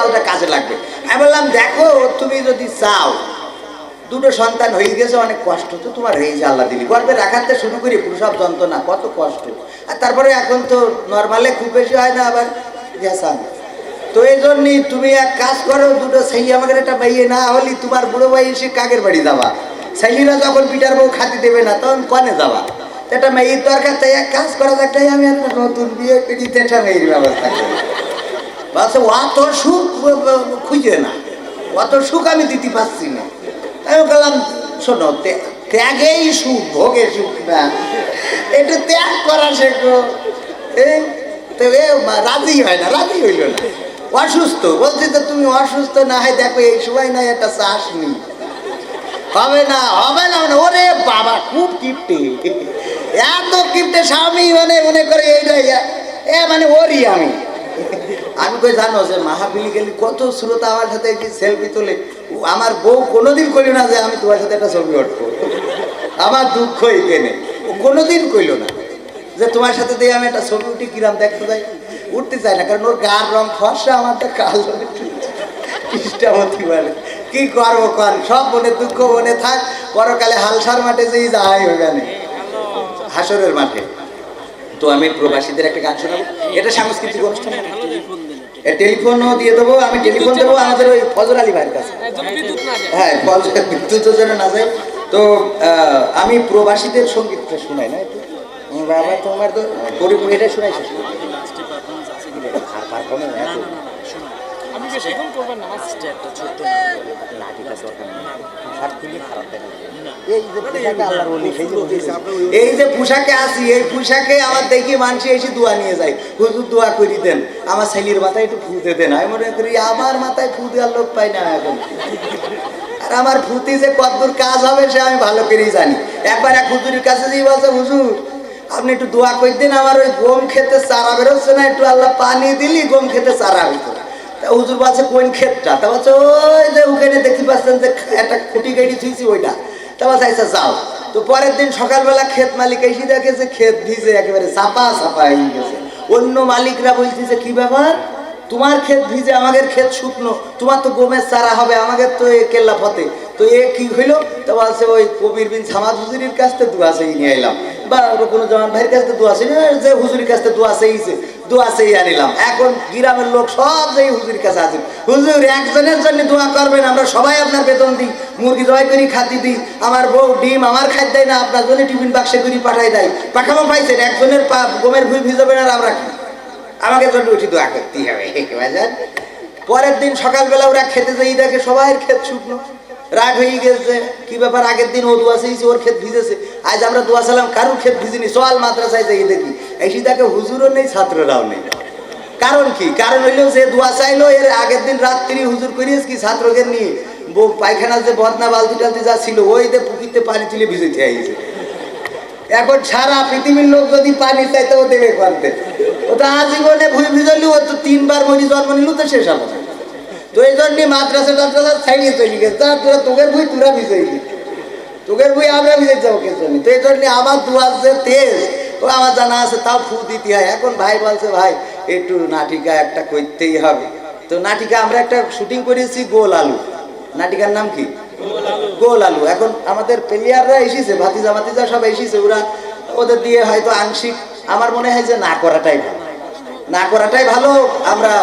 মালটা কাজে লাগবে। আমি বললাম, দেখো, তুমি যদি চাও, দুটো সন্তান হয়ে গেছে, অনেক কষ্ট তো তোমার হয়ে যায়, আল্লাহ দিলি গর্বে রাখাতে শুরু করি প্রসব যন্ত্রণা, কত কষ্ট। আর তারপরে এখন তো নর্মালে খুব বেশি হয় না আবার গ্যাসান তো এই জন্যই তুমি এক কাজ করো, দুটো সেই আমাদের একটা মেয়ে না হলি তোমার বুড়ো ভাই এসে কাকের বাড়ি যাবা। ছেলিরা যখন পিটার বউ খাতি দেবে না, তখন কনে যাবা? একটা মেয়ের দরকার, তাই এক কাজ করা যাক আমি একটা নতুন বিয়ে করি তো একটা মেয়ের ব্যবস্থা করি। বাস অত সুখ খুঁজে না। অত সুখ আমি দিতে পারছি না। আমি বললাম, শোনো ত্যাগেই সুখ ভোগে সুখ না। একটু ত্যাগ করা শেখো। তো এ রাজি হয় না, রাজি হইল না। অসুস্থ, বলছি তো তুমি অসুস্থ না হয় দেখো, এই সময় না একটা শ্বাস নি। হবে না হবে না মানে ওরে বাবা, খুব কিপটে। এত কিপটে স্বামী মানে মনে করে এইটাই এ মানে ওরই আমি। আমি কই, জানো যে মাহাবিলি গেলি কত শ্রোতা আমার সাথে একটি সেলফি তোলে। আমার বউ কোনোদিন কইল না যে আমি তোমার সাথে একটা ছবি উঠবো আমার দুঃখ এখানে। ও কোনোদিন কইল না যে তোমার সাথে দিয়ে আমি একটা ছবি উঠি, কিরাম দেখতে যাই। উঠতে চাই না, কারণ ওর গার রং ফর্সা আমারটা কালো। ইষ্টামতি মানে কি করব কর, সব মনে দুঃখ মনে থাক, পরকালে হালসার মাঠে যেই যাই ওখানে হাসরের মাঠে। তো আমি প্রবাসীদের একটা গান শোনাবো। এটা সাংস্কৃতিক অনুষ্ঠান। টেলিফোনও দিয়ে দেবো, আমি টেলিফোন দেবো আমাদের ওই ফজর আলী ভাইয়ের কাছে। হ্যাঁ বিদ্যুৎ যেন না যায়। তো আমি প্রবাসীদের সঙ্গীতটা শোনাই না বাবা, তোমার তো পরিপূর্ণ এটা শোনাই শেষ করি। আর performance এত আপনি বেশিক্ষণ করবেন না আমার লাঠিটা দরকার নেই। পোশাক খুললে খারাপ দেখাবে। এই যে পোশাকে আল্লাহর ওলি, সেই যে এই যে পোশাকে আসি এই পোশাকে আমার দেখি মানুষ এসে দোয়া নিয়ে যায়। হুজুর দোয়া করি দেন আমার ছেলের মাথায় একটু ফুতে দেন। আমি মনে করি আমার মাথায় ফু দেওয়ার লোক পাই না এখন। আর আমার ফুতি যে কতদূর কাজ হবে সে আমি ভালো করেই জানি। একবার এক হুজুরের কাছে যেই বলছে হুজুর আপনি একটু দোয়া করে দিন আমার ওই গম খেতে চারা বেরোচ্ছে না একটু আল্লাহ পানি দিলি গম খেতে চারা হইতো। হুজুর বলছে, কোন ক্ষেতটা? তা বলছে, ওই যে ওখানে দেখতে পাচ্ছেন যে একটা খুঁটি গাড়ি থুইছি ওইটা। তা বলছে আচ্ছা যাও। তো পরের দিন সকালবেলা ক্ষেত মালিক এসে দেখে যে ক্ষেত ভিজে একেবারে চাপা চাপা হয়ে গেছে। অন্য মালিকরা বলছে যে, কি ব্যাপার? তোমার ক্ষেত ভিজে, আমাদের ক্ষেত শুকনো। তোমার তো গমের চারা হবে, আমাদের তো এ কেল্লা ফতে তো এ কি হইল? তো বলছে, ওই কবির বিন সামাদ হুজুরির কাছ থেকে দোয়া সেই নিয়ে এলাম বা কোনো জামান ভাইয়ের কাছ থেকে দোয়া সেই যে হুজুরির কাছ থেকে দোয়া সেইছে দোয়া সেই আনিলাম এখন গ্রামের লোক সব যেই হুজুরির কাছে আছে, হুজুর, একজনের জন্য দোয়া করবেন, আমরা সবাই আপনার বেতন দিই, মুরগি জয় করি, খাদ্য দিই, আমার বউ ডিম, আমার খাদ্য দেয় না, আপনার জন্য টিফিন বাক্সে করি, পাঠাই দেয়। পাঠানো পাইছেন, একজনের পা গমের ভুই ভিজাবেন আর আমরা কি? আমাকে জন্য উঠি দোয়া করতেই হবে বাজার পরের দিন সকালবেলা ওরা খেতে যাই দেখে সবাই ক্ষেত শুকনো। রাগ হয়ে গেছে, কি ব্যাপার, আগের দিন ও দোয়া চেয়েছে ওর ক্ষেত ভিজেছে। আজ আমরা দোয়া সালাম কারুর ক্ষেত ভিজিনি সোয়াল মাদ্রাসায় যাই দেখি। এসে দেখে, হুজুরও নেই, ছাত্ররাও নেই। কারণ কি? কারণ হইল যে দোয়া চাইলো, এর আগের দিন রাত্রি হুজুর করিয়েছ কি ছাত্রকে নিয়ে? পায়খানা যে বদনা বালতি টালতি যা ছিল, ওই যে পুকুরতে পানি তুলে ভিজেতে আইছে। এখন সারা পৃথিবীর লোক যদি পানি চাইতে, ও দেবে করতে ওটা আজীবনে ভুই ভিজলি ও তো তিনবার মরি জন্ম নিল, তো শেষ হবে। তো এই জন্যই মাদ্রাসা টাদ্রাসা ছাড়িয়ে চলে গেছে। তা তোরা তোকের বই তোরা ভিজাইলি তোকের বই আমরা ভিজাই যাব কে জন্য তো এই জন্য আমার দুয়ার যে তেজ ও আমার জানা আছে, তাও ফু দিতে হয়। এখন ভাই বলছে, ভাই, একটু নাটিকা একটা করতেই হবে। তো নাটিকা, আমরা একটা শুটিং করেছি গোল আলু। নাটিকার নাম কি? গোল আলু। এখন আমাদের প্লেয়াররা এসেছে, ভাতিজা ভাতিজা সব এসেছে। ওরা ওদের দিয়ে হয়তো আংশিক, আমার মনে হয় যে না করাটাই ভালো। না করাটাই ভালো, আমরা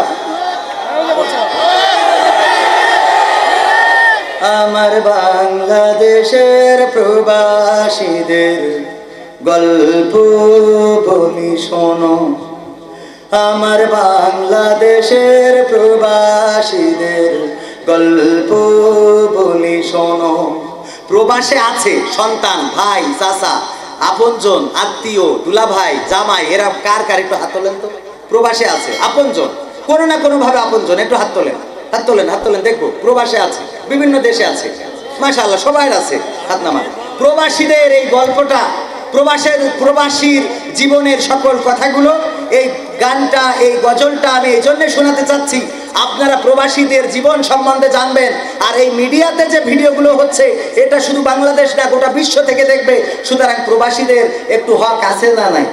আমার বাংলাদেশের প্রবাসীদের গল্প বলি শোনো। আমার বাংলাদেশের প্রবাসীদের গল্প বলি শোনো। প্রবাসে আছে সন্তান, ভাই, চাচা, আপনজন, আত্মীয় দুলা ভাই জামাই, এরা কার কার একটু হাত তোলেন তো? প্রবাসে আছে আপনজন, কোনো না কোনো ভাবে আপনজন, একটু হাত তোলেন হাত তোলেন হাত তোলেন, দেখব, প্রবাসে আছে, বিভিন্ন দেশে আছে মাসা আল্লাহ সবাই আছে হাত নামা প্রবাসীদের এই গল্পটা প্রবাসের প্রবাসীর জীবনের সকল কথাগুলো, এই গানটা, এই গজলটা আমি এই জন্য শোনাতে চাচ্ছি। আপনারা প্রবাসীদের জীবন সম্বন্ধে জানবেন, আর এই মিডিয়াতে যে ভিডিওগুলো হচ্ছে, এটা শুধু বাংলাদেশ না, গোটা বিশ্ব থেকে দেখবে। সুতরাং প্রবাসীদের একটু হক আছে না নাই?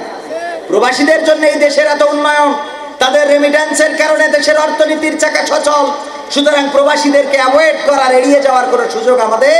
প্রবাসীদের জন্য এই দেশের এত উন্নয়ন, তাদের রেমিটেন্সের কারণে দেশের অর্থনীতির চাকা সচল। সুতরাং প্রবাসীদেরকে অ্যাভয়েড করার, এড়িয়ে যাওয়ার কোনো সুযোগ আমাদের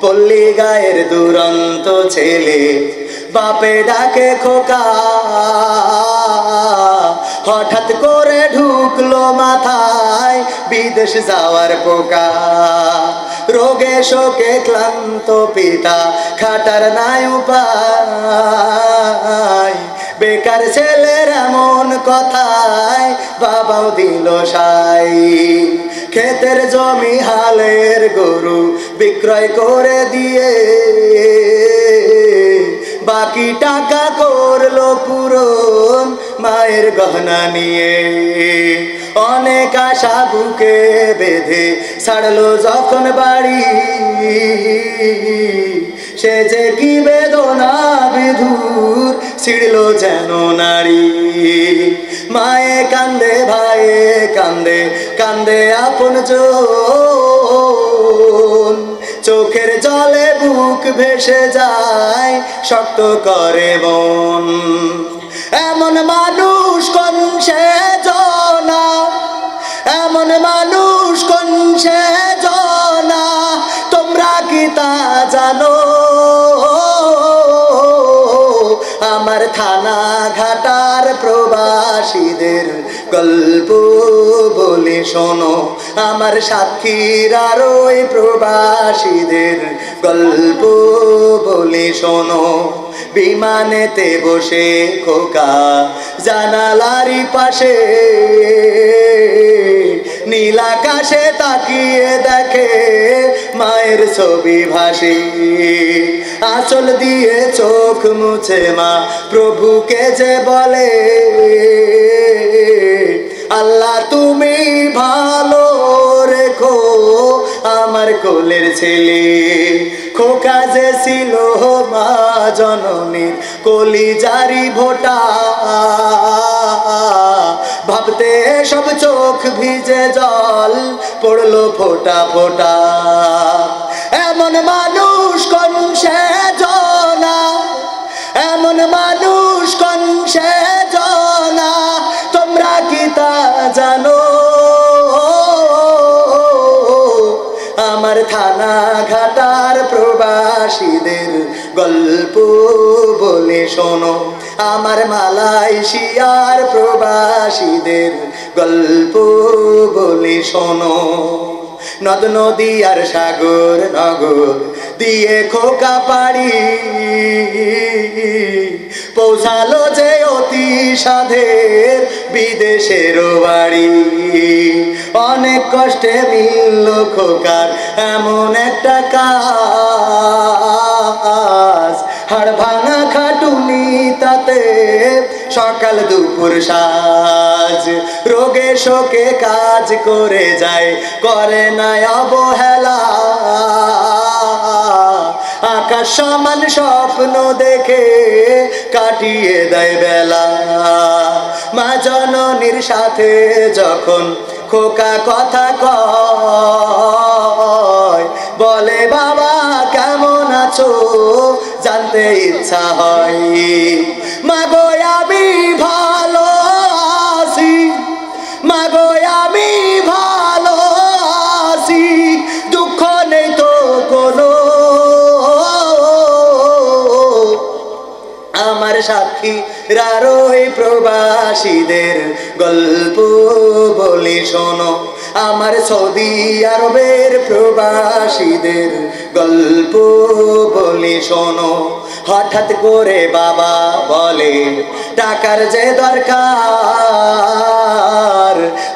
পল্লী গায়ের দুরন্ত ছেলে, বাপে ডাকে খোকা। হঠাৎ করে ঢুকলো মাথায় বিদেশ যাওয়ার পোকা। রোগে, শোকে ক্লান্ত পিতা, খাটার নাই উপায়। বেকার ছেলের এমন কথায় বাবাও দিল সাই ক্ষেতের জমি হালের গরু বিক্রয় করে দিয়ে। বাকি টাকা করল পূরণ মায়ের গহনা নিয়ে। অনেক আশা বুকে বেঁধে ছাড়লো যখন বাড়ি। সে যে কি বেদনা বিধুর ছিড়ল যেন নারী। মায়ে কান্দে ভাই কান্দে কান্দে আপন চোখের জলে বুক ভেসে যায়, শক্ত করে মন। এমন মানুষ কোন সে জনা? থানা ঘাটার প্রবাসীদের গল্প বলে শোনো। আমার সাক্ষীর আর ওই প্রবাসীদের গল্প বলে শোনো। বিমানেতে বসে খোকা জানালারি পাশে নীল আকাশে তাকিয়ে দেখে মায়ের ছবি ভাসে। আঁচল দিয়ে চোখ মুছে মা প্রভুকে যে বলে, আল্লাহ, তুমি ভালো রেখো আমার কোলের ছেলে। খোকা ছিল মা জননীর কলি জারি ভোটা। ভাবতে সব চোখ ভিজে জল পড়ল ফোটা ফোটা। এমন মানুষ আমার থানা ঘাটার প্রবাসীদের গল্প বলে শোনো। আমার মালয়েশিয়ার প্রবাসীদের গল্প বলে শোনো। নদ, নদী আর সাগর, নগর দিয়ে খোকা পাড়ি। পৌঁছালো যে অতি সাধের বিদেশের বাড়ি। অনেক কষ্টে মিলল খোকার, এমন একটা কাজ। হাড় ভাঙা খাটুনি তাতে সকাল দুপুর সাজ। রোগে শোকে কাজ করে যায়, করে না অবহেলা। আকাশ সমান স্বপ্ন দেখে কাটিয়ে দেয় বেলা। মা জননীর সাথে যখন খোকা কথা কয়। বলে, বাবা, কেমন আছো? জানতে ইচ্ছা হয়। মা মাগো, আমি ভালো আছি। মাগো, আমি ভালো আছি। দুঃখ নেই তো কোনো। আমার সাক্ষী রারোই প্রবাসীদের গল্প বলি শোনো। আমার সৌদি আরবের প্রবাসীদের গল্প বলি শোনো। হঠাৎ করে বাবা বলে, টাকার যে দরকার,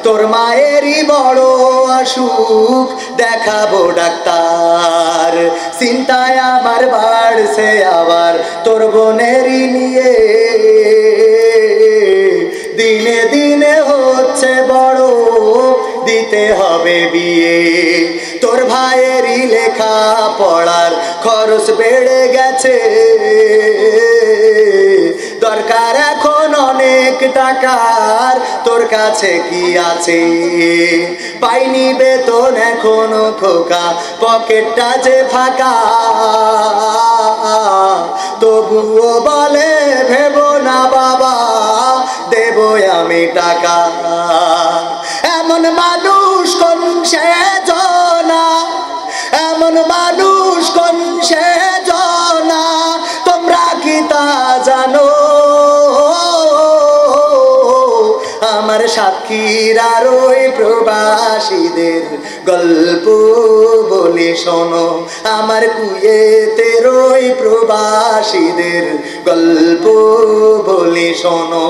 তোর মায়েরই বড় অসুখ, দেখাবো ডাক্তার। চিন্তায় আমার বাড়ছে আবার, তোর বোনেরই নিয়ে। দিনে দিনে হচ্ছে বড়, দিতে হবে বিয়ে। তোর ভাইয়েরই লেখা পড়ার খরচ বেড়ে গেছে। দরকার এখন অনেক টাকার, তোর কাছে কি আছে? পাইনি বেতন এখনও খোকা, পকেটটা যে ফাঁকা। তবুও বলে, ভেবো না বাবা দেব আমি টাকা। এমন মানুষ কোন সে আমার সাক্ষীর আর ওই প্রবাসীদের গল্প বলে শোনো। আমার কুয়েতের ওই প্রবাসীদের গল্প বলে শোনো।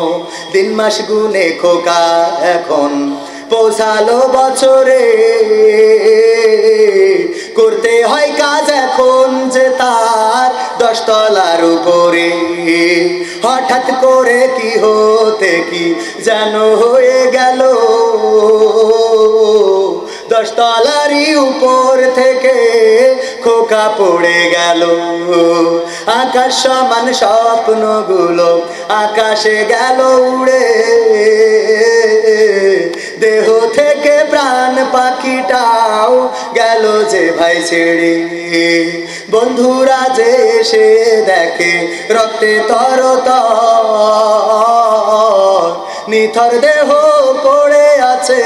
দিন মাস গুনে খোকা এখন, পৌঁছালো বছরে। করতে হয় কাজ এখন যে তার দশতলার উপরে। হঠাৎ করে কি হতে কি যেন হয়ে গেল। দশতলারই উপর থেকে খোকা পড়ে গেল। আকাশ সমান স্বপ্নগুলো আকাশে গেল উড়ে। দেহ থেকে প্রাণ পাখিটাও গেল যে ভাই ছেড়ে। বন্ধুরা যে এসে দেখে, রক্তে তর নিথর দেহ পড়ে আছে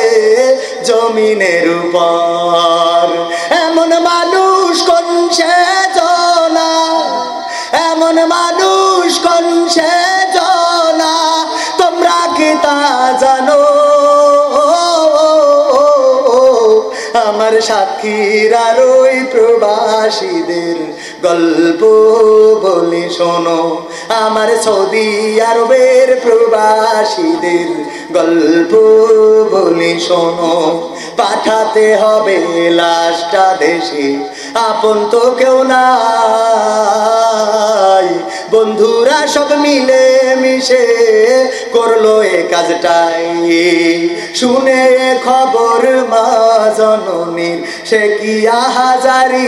জমিনের উপর। এমন মানুষ কোন সে সাক্ষীর রই প্রবাসীদের গল্প বলে শোনো। আমার সৌদি আরবের প্রবাসীদের গল্প বলে শোনো। পাঠাতে হবে লাশটা দেশে। আপন তো কেউ নাই। বন্ধুরা সব মিলে মিশে করল এ কাজটাই। শুনে খবর মা জননীর, সে কি আহাজারি?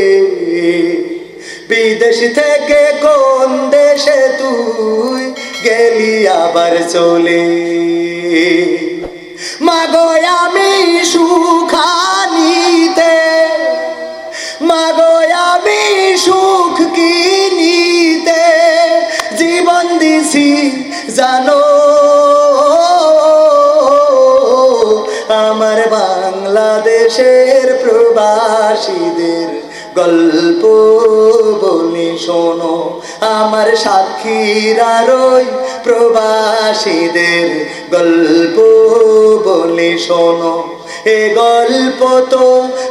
বিদেশ থেকে কোন দেশে তুই গেলি আবার চলে? মাগো, আমি সুখানিতে। মাগো, আমি সুখ কিনিতে। জীবন দিছি, জানো। আমার বাংলাদেশের প্রবাসীদের গল্প বলি শোনো। আমার সাক্ষীর আর ওই প্রবাসীদের গল্প বলি শোনো। এ গল্প তো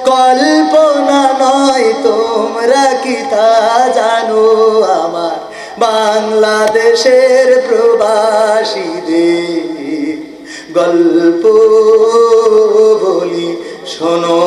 কল্পনা নয়, তোমরা কি তা জানো? আমার বাংলাদেশের প্রবাসীদের গল্প বলি শোনো।